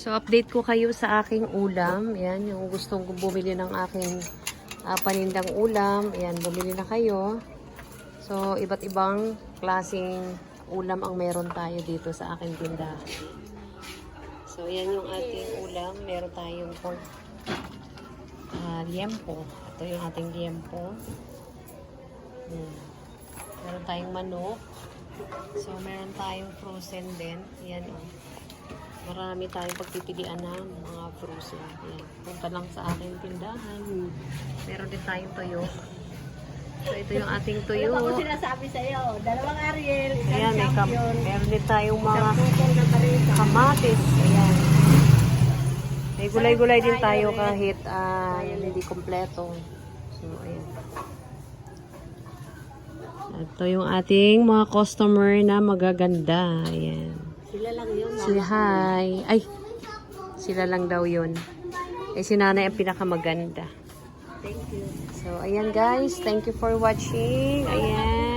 So, update ko kayo sa aking ulam. Ayan, yung gustong bumili ng aking ah, panindang ulam. Ayan, bumili na kayo. So, iba't ibang klaseng ulam ang meron tayo dito sa aking tindahan. So, yan yung ating ulam. Meron tayong pork ah, liempo. Ito yung ating liempo. Hmm. Meron tayong manok. So, meron tayong frozen din. Yan, oh. Marami tayong pagpipilian ng mga frozen. Yan. Punta lang sa aking tindahan. Meron din tayong tuyo. So, ito yung ating tuyo. Ano ba ko sinasabi sa iyo? Dalawang Ariel, isang Ayan, may kam champion, meron din tayong mga kamatis. Ayan. May gulay-gulay din tayo kahit ah, hindi kompleto. So, ayan. Ito yung ating mga customer na magaganda. Ayan. Sila lang yun. Si Hi. Ay, sila lang daw yun. Eh, si Nanay ang pinakamaganda. Thank you. So, ayan guys. Thank you for watching. Ayan.